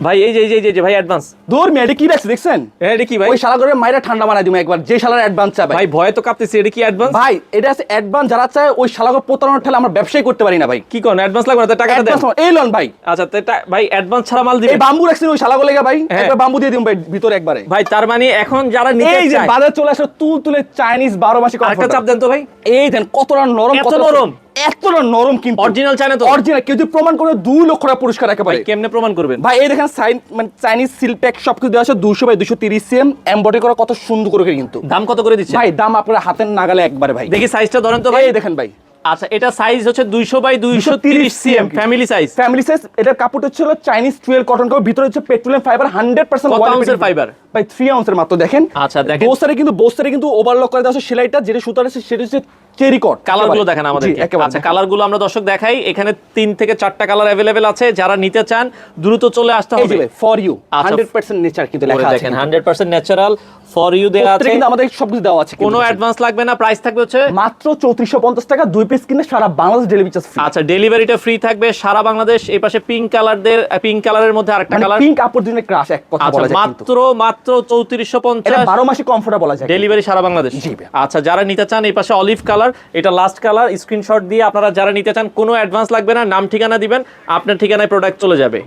ভাই এই যে এই যে এই এই ভাই অ্যাডভান্স দূর মেয়ে কি রাখছে দেখছেন? এটা কি ভাই? ওই শালা করে মাইরা ঠান্ডা বানাই দিবো একবার যে শালার অ্যাডভান্স চাবে। ভাই ভয়ে তো কাঁপতেছি এটা কি অ্যাডভান্স ভাই এটা আছে অ্যাডভান্স যারা চায় ওই শালাকে প্রতারণার ঠেলে আমরা ব্যবসায় করতে পারি না ভাই। কি কোন অ্যাডভান্স লাগবে না টাকাটা দেন। এই লন ভাই। আচ্ছা তো ভাই অ্যাডভান্স ছাড়া মাল এই দিবেন বাম্বু রাখছেন ওই শালাকে লেগে ভাই। হ্যাঁ। একবার বাম্বু দিয়ে দিন ভাই ভিতরে একবারে। ভাই তার মানে এখন যারা নিতে এই যে চায় বাজার চলে আসে তুল তুলে চাইনিজ বারো মাসে আরেকটা চাপ দেন তো ভাই। এই দেন কতটা নরম কতটা- নরম? এতটা নরম কিন্তু। অরিজিনাল চায় না তো। অরিজিনাল কেউ যদি প্রমাণ করে দুই লক্ষ টাকা পুরস্কার একেবারে। কেমনে প্রমাণ করবেন? ভাই এই দেখেন সাইন মানে চাইনিজ সিল প্যাক সব কিছু দেওয়া আছে দুশো বাই দুশো তিরিশ সিএম এমবডি করা কত সুন্দর করে কিন্তু। দাম কত করে দিচ্ছে? ভাই দাম আপনার হাতের নাগালে একবারে ভাই। দেখি সাইজটা ধরেন তো ভাই। দেখেন ভাই। আচ্ছা এটা সাইজ হচ্ছে 200 by 230 230 cm family size family size এটার কাপড়টা ছিল চাইনিজ টুয়েল কটন কাপড় ভিতরে হচ্ছে পেট্রোলিয়াম ফাইবার হান্ড্রেড পার্সেন্ট কত ভাই থ্রি আউন্সের মাত্র দেখেন। আচ্ছা, দেখেন। বোস্টারে কিন্তু বোস্টারে কিন্তু ওভারলক করে দেওয়া আছে সেলাইটা যেটা সুতার আছে সেটা হচ্ছে চেরি কট কালারগুলো দেখেন আমাদের আচ্ছা কালারগুলো আমরা দর্শক দেখাই। এখানে তিন থেকে চারটা কালার অ্যাভেলেবেল আছে। যারা নিতে চান দ্রুত চলে আসতে হবে। ফর ইউ আচ্ছা। হান্ড্রেড পার্সেন্ট নেচার কিন্তু লেখা আছে দেখেন 100% ন্যাচারাল ফর ইউ দেয়া আছে। কিন্তু আমাদের সবকিছু দেওয়া আছে কোনো অ্যাডভান্স লাগবে না প্রাইস থাকবে হচ্ছে মাত্র চৌত্রিশশো পঞ্চাশ টাকা দুই পিস কিনে সারা বাংলাদেশ ডেলিভারি চার্জ ফ্রি আচ্ছা ডেলিভারিটা ফ্রি থাকবে সারা বাংলাদেশ। এই পাশে পিঙ্ক কালারদের পিঙ্ক কালারের মধ্যে আরেকটা কালার পিঙ্ক কাপড় দিনে ক্রাশ এক কথা আচ্ছা বলা যায় কিন্তু। মাত্র মাত্র চৌত্রিশশো পঞ্চাশ। বারো মাসে কমফোর্টেবল বলা যায়। ডেলিভারি সারা বাংলাদেশ। আচ্ছা যারা নিতে চান এই পাশে অলিভ কালার এটা লাস্ট কালার স্ক্রিনশট দিয়ে আপনারা যারা নিতে চান কোনো অ্যাডভান্স লাগবে না নাম ঠিকানা দিবেন আপনার ঠিকানায় প্রোডাক্ট চলে যাবে।